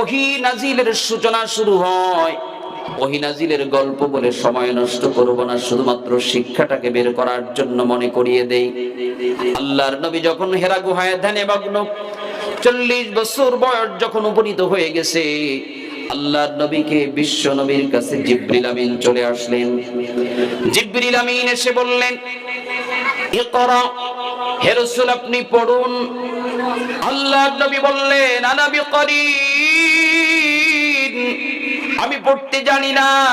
ওহি নাজিলের সূচনা শুরু হয়। ওহি নাজিলের গল্প বলে সময় নষ্ট করব না, শুধুমাত্র শিক্ষাটাকে বের করার জন্য মনে করিয়ে দেই। আল্লাহর নবী যখন হেরা গুহায় ধ্যানে মগ্ন, চল্লিশ বছর বয়স যখন উপনীত হয়ে গেছে, আল্লাহর নবীকে বিশ্ব নবীর কাছে জিব্রিল আমিন চলে আসলেন। জিব্রিল আমিন এসে বললেন, ইকরা হে রাসূল, আপনি পড়ুন। আল্লাহর নবী বললেন, আনা বিকরিন। আমি পড়তে জানি না।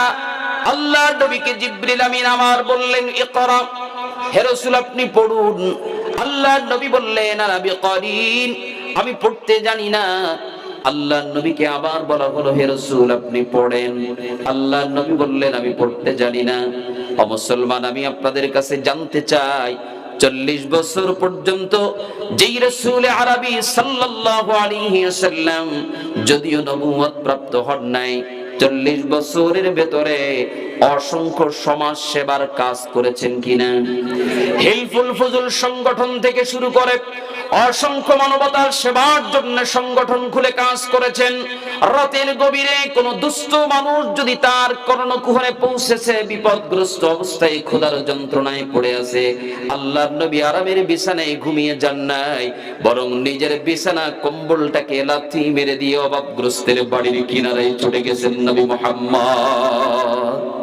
আল্লাহর নবীকে জিব্রিল আমিন আমার বললেন, ইকরা। হে রাসূল, আপনি পড়ুন। আল্লাহর নবী বললেন, আনা বিকরিন। আমি পড়তে জানি না। আল্লাহর নবীকে আবার বলা হলো, হে আপনি পড়েন। আল্লাহর নবী বললেন, আমি পড়তে জানি না। ও মুসলমান, আমি আপনাদের কাছে জানতে চাই চল্লিশ বছর পর্যন্ত যেই রসুল আরবি সাল্লাহ আলী সাল্লাম যদিও নবুমত প্রাপ্ত হন নাই চল্লিশ বছরের ভেতরে অসংখ্য সমাজ সেবার কাজ করেছেন কিনা? হেলফুল ফজল সংগঠন থেকে শুরু করে অসংখ্য মানবতার সেবার জন্য সংগঠন খুলে কাজ করেছেন। রাতের গভীরে কোন দুস্থ মানুষ যদি তার কর্ণকুহরে পৌঁছেছে, বিপদগ্রস্ত অবস্থায় ক্ষুধার যন্ত্রণায় পড়ে আছে। আল্লাহর নবী আরামের বিছানায় ঘুমিয়ে যান নাই, বরং নিজের বিছানা কম্বলটাকে লাথি মেরে দিয়ে অভাবগ্রস্তের বাড়ির কিনারায় ছুটে গেছেন। নবী মোহাম্মদ।